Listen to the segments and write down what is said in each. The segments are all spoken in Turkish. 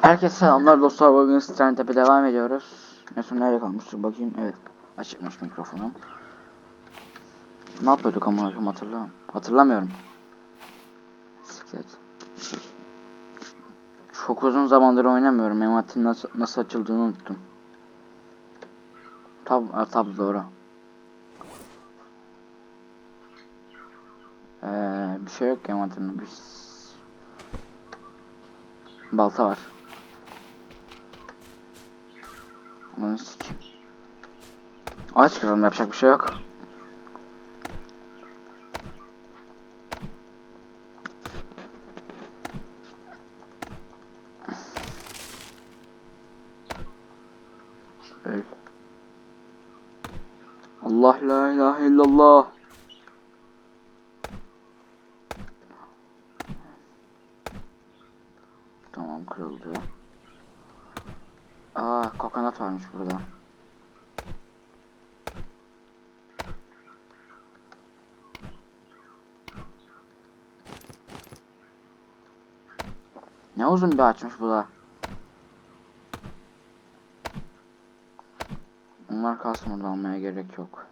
Herkese selamlar dostlar. Bugün Stren Tepe devam ediyoruz. Son nerede kalmıştık bakayım. Evet. Açıkmış mikrofonum. Ne yapıyorduk ama hatırlamıyorum. Hatırlamıyorum. Bisiklet. Çok uzun zamandır oynamıyorum. Ematin nasıl, nasıl açıldığını unuttum. Tab, tab doğru. Ee, bir şey yok Ematin'de. Bir... Balta var. Bunu sikeyim. Aç kıralım yapacak bir şey yok. Öl. Allah la ilahe illallah. Tamam kırıldı. Aa kokonat varmış burada. Ne uzun bir açmış bu da. Bunlar kalsın orada almaya gerek yok.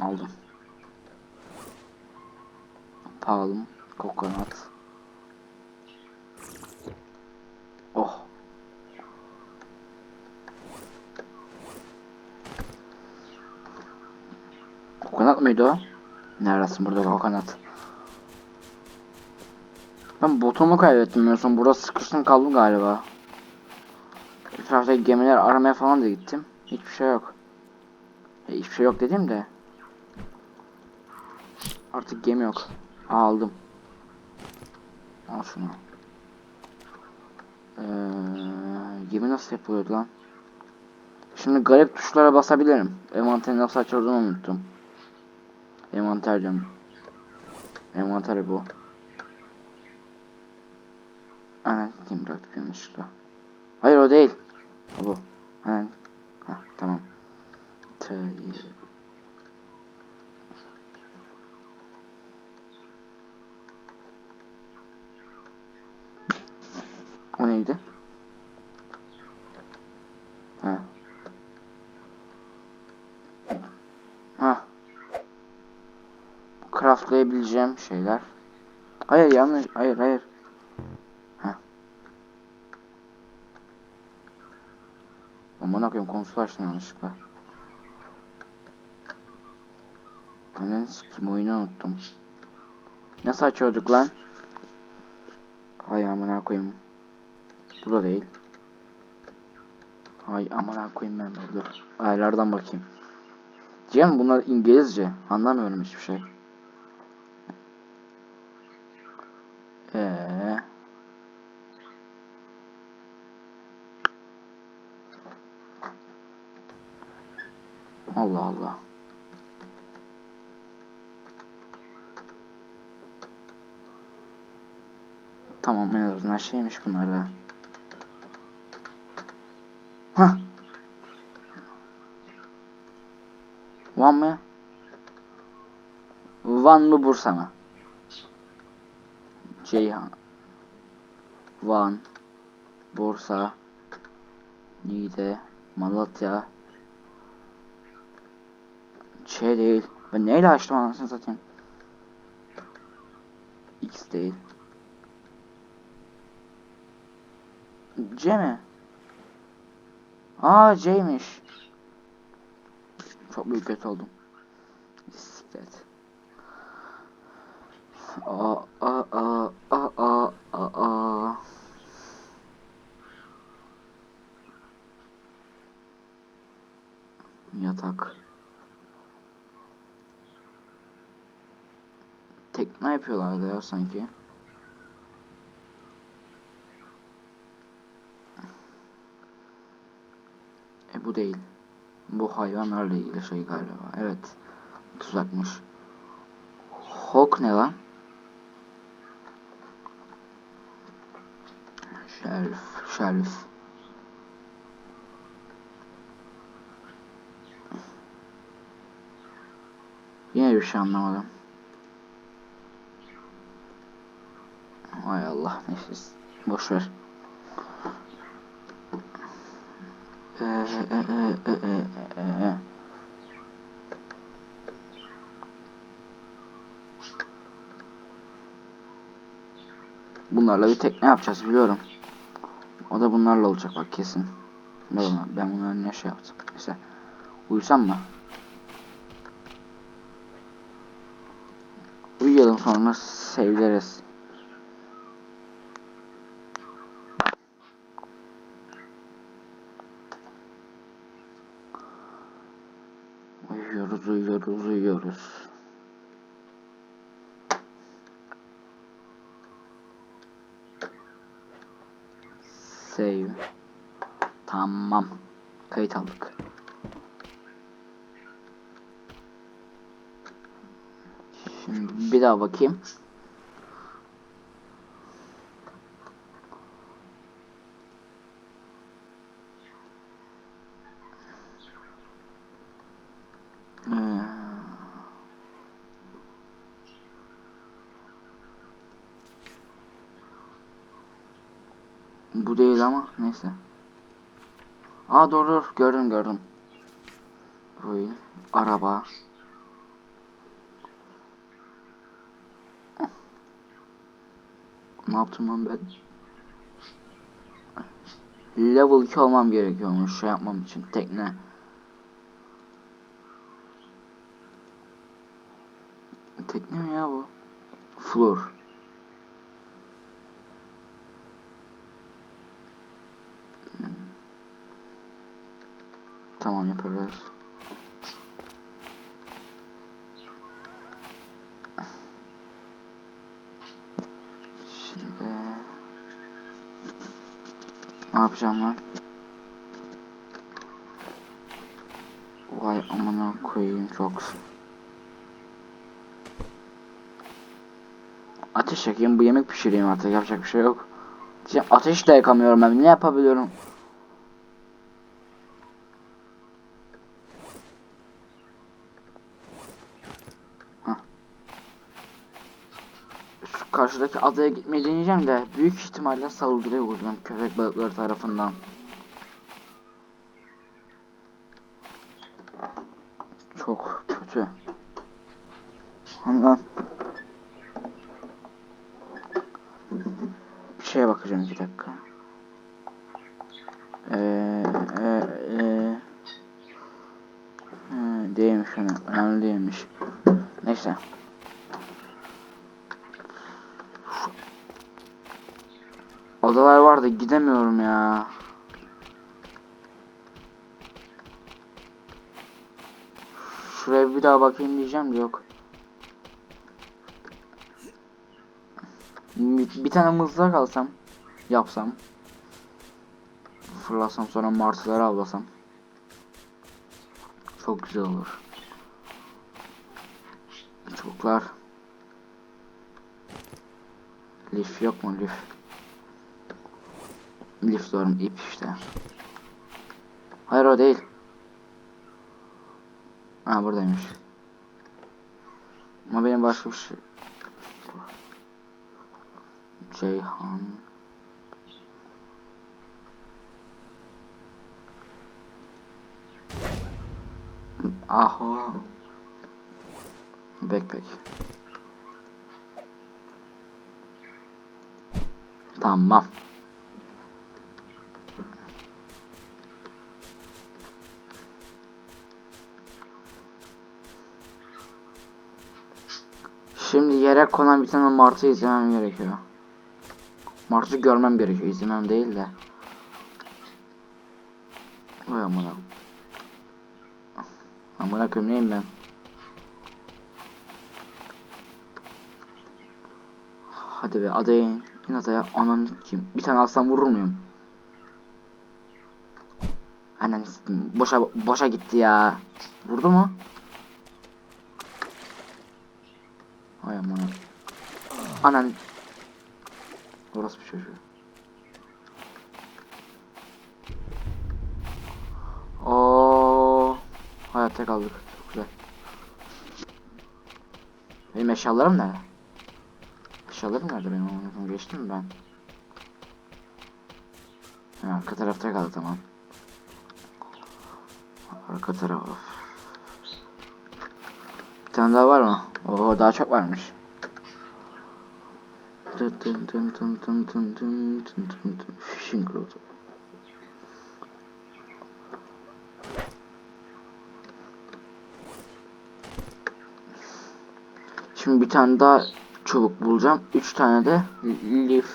Aldım. Palm, kokonat. Oh. Mıydı o? Neredesin burada kokonat? Ben botumu kaybettim en son. Burada sıkıştım kaldım galiba. Etraftaki gemiler aramaya falan da gittim. Hiçbir şey yok. E, hiçbir şey yok dedim de. Artık gemi yok. Aldım. Al şunu. Ee, gemi nasıl yapılıyordu lan? Şimdi garip tuşlara basabilirim. Envanterin nasıl açıldığını unuttum. Envanter diyorum. Envanter bu. Aynen kim bıraktık yanlışlıkla. Hayır o değil. O bu. Aynen. Hah tamam. T O neydi? Ha. Ha. Craftlayabileceğim şeyler. Hayır yanlış. Hayır hayır. Ha. Aman akıyım konsol açtım yanlışlıkla. Annen sikim oyunu unuttum. Nasıl açıyorduk lan? Hay amına koyayım. Bu da değil. Ay amına koyayım ben dur. Ayarlardan bakayım. Diyeceğim bunlar İngilizce. Anlamıyorum hiçbir şey. Ee. Allah Allah. Tamam en azından şeymiş bunlar da. Hah. Van mı? Van mı Bursa mı? Ceyhan. Van. Bursa. Niğde. Malatya. Şey değil. Ben neyle açtım anasını satayım. X değil. C mi? Aa C'ymiş. Çok büyük kötü oldum. Bisiklet. Aa aa aa aa aa aa. Yatak. tekne yapıyorlardı ya sanki. E bu değil. Bu hayvanlarla ilgili şey galiba. Evet. Tuzakmış. Hawk ne lan? Şerif. Şerif. Yine bir şey anlamadım. Hay Allah neyse boş ver. Ee, e, e, e. Bunlarla bir tekne yapacağız biliyorum. O da bunlarla olacak bak kesin. Ben, ben bunların ne şey yaptım. Neyse. Uyusam mı? Uyuyalım sonra sevleriz. Daha bakayım. Ee, Bu değil ama neyse. Aa doğru doğru gördüm gördüm. Ruin, araba. Ne yaptım lan ben? Level 2 olmam gerekiyormuş şey yapmam için tekne. Tekne mi ya bu? Floor. Tamam yaparız. Şimdi ne yapacağım lan? Vay amına koyayım çok. Ateş yakayım bu yemek pişireyim artık yapacak bir şey yok. Diyeceğim, ateş de yakamıyorum ben ne yapabiliyorum? Hah. Şu karşıdaki adaya gitmeyi deneyeceğim de büyük ihtimalle saldırıya uğrayacağım köpek balıkları tarafından. Çok kötü. Ondan bir şeye bakacağım bir dakika. Ee, e, e, e, değilmiş önemli, önemli değilmiş. Neyse. Vardı gidemiyorum ya. Şuraya bir daha bakayım diyeceğim de yok. Bir, bir tane mızrak alsam, yapsam, fırlasam sonra martıları avlasam. Çok güzel olur. Çocuklar. Lif yok mu lif? Lif diyorum ip işte. Hayır o değil. Ha buradaymış. Ama benim başka bir şey. Ceyhan. Aho. Backpack. Tamam. Yere konan bir tane martı izlemem gerekiyor. Martı görmem gerekiyor. İzlemem değil de. Vay amına. Amına koyayım neyim ben? Hadi be adaya in. Adaya. Ananı kim? Bir tane alsam vurur muyum? S**eyim. boşa boşa gitti ya. Vurdu mu? Ay aman. Anan. Orası bir çocuğu. Oo. Hayatta kaldık. Çok güzel. Benim eşyalarım nerede? Eşyalarım nerede benim onu geçtim mi ben? Ha, arka tarafta kaldı tamam. Arka taraf. Bir tane daha var mı? Oo daha çok varmış. Fishing rod. Şimdi bir tane daha çubuk bulacağım. Üç tane de leaf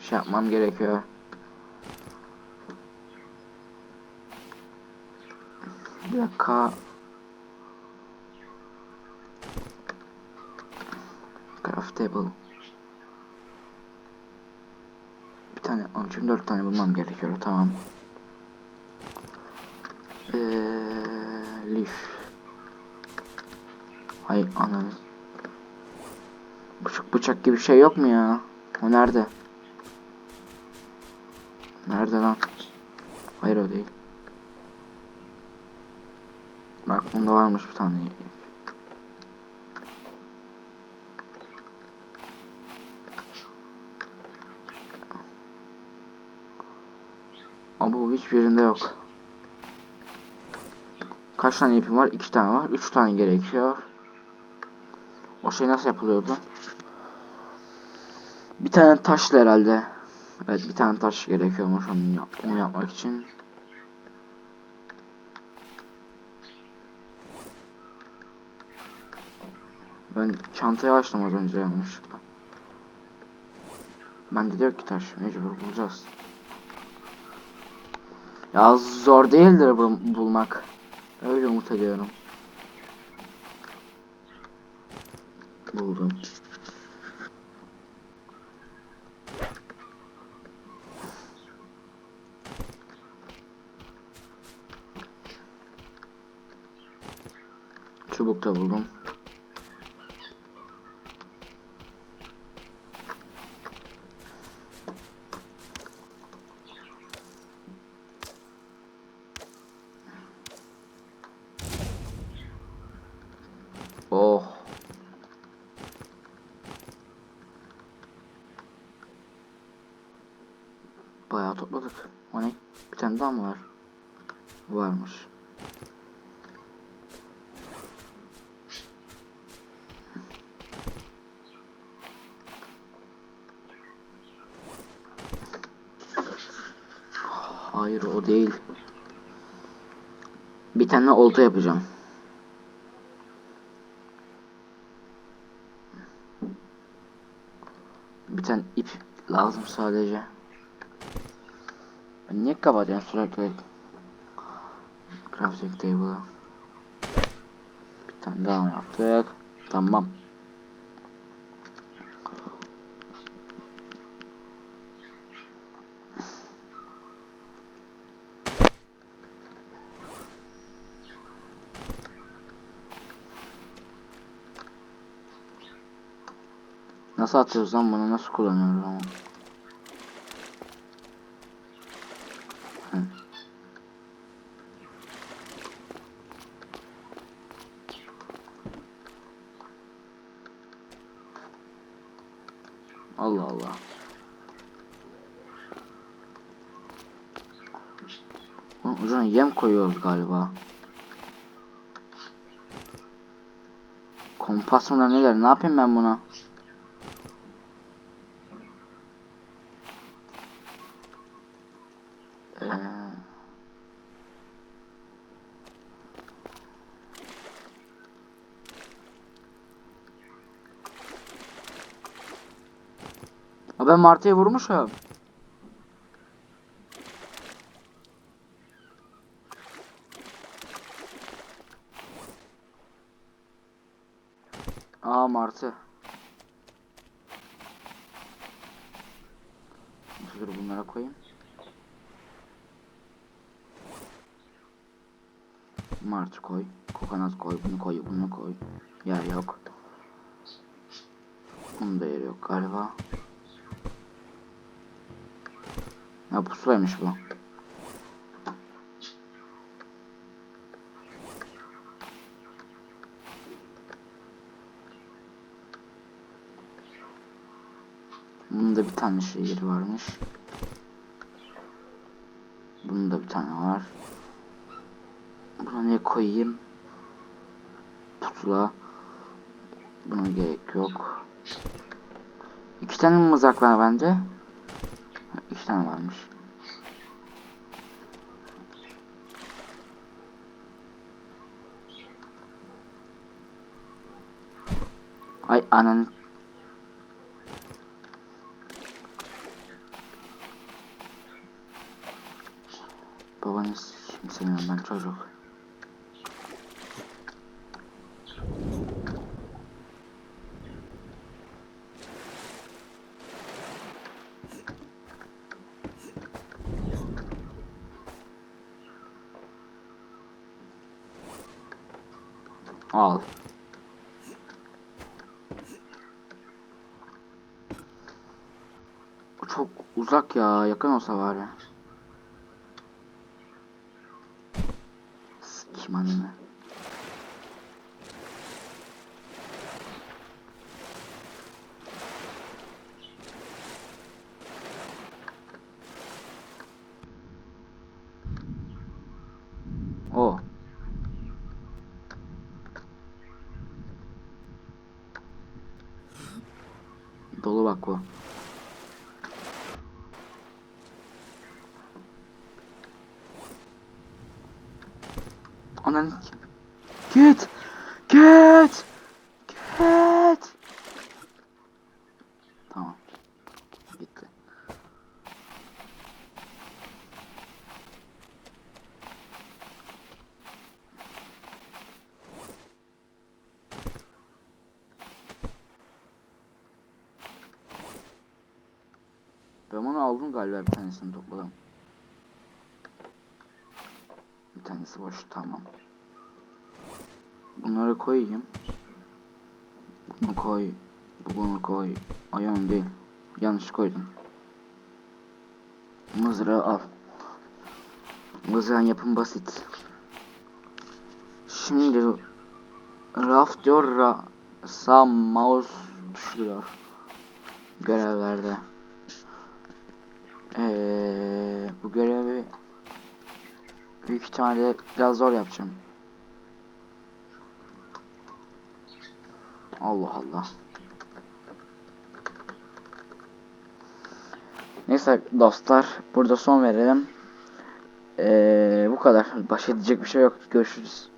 şey yapmam gerekiyor. Bir dakika. Craftable. Bir tane, onun için dört tane bulmam gerekiyor. Tamam. Ee, leaf. Hay ananı. Bıçak bıçak gibi şey yok mu ya? O nerede? Nerede lan? Hayır o değil. Bak bunda varmış bir tane. Ama bu hiçbirinde yok. Kaç tane ipim var? İki tane var. Üç tane gerekiyor. O şey nasıl yapılıyordu? Bir tane taşla herhalde. Evet bir tane taş gerekiyormuş onu, yap onu yapmak için. Ben çantaya açtım az önce yanlışlıkla. Bende de yok ki taş. Mecbur bulacağız. Ya zor değildir bul bulmak. Öyle umut ediyorum. Buldum. Çubuk da buldum. Oh. Bayağı topladık. O ne? Bir tane daha mı var? Varmış. Hayır o değil. Bir tane olta yapacağım. Bir tane ip lazım sadece. Никого не сюда Крафтинг тейбла. Там даун аптек. Там мам. Nasıl atıyoruz lan bunu? Nasıl не ama? Koyuyoruz galiba. Kompas mı neler? Ne yapayım ben buna? Ee, ben Martı'ya vurmuşum. Aa Martı. Şöyle bunlara koyayım. Martı koy. Kokonat koy. Bunu koy. Bunu koy. Yer yok. Bunun da yeri yok galiba. Ya pusulaymış bu. Tane yeri varmış. Bunun da bir tane var. Buna ne koyayım? Pusula. Buna gerek yok. İki tane mızrak var bende? İki tane varmış. Ay anan. Çocuk. Al. Çok uzak ya. Yakın olsa var ya. молоко aldım galiba bir tanesini topladım bir tanesi boş tamam Bunları koyayım. Bunu koy. Bunu koy. Ayağım değil. Yanlış koydum. Mızrağı al. Mızrağın yapım basit. Şimdi raf diyor ra sağ mouse tuşluyor. Görevlerde. Ee, bu görevi büyük ihtimalle biraz zor yapacağım. Allah Allah. Neyse dostlar burada son verelim. Ee, bu kadar. Başka diyecek bir şey yok. Görüşürüz.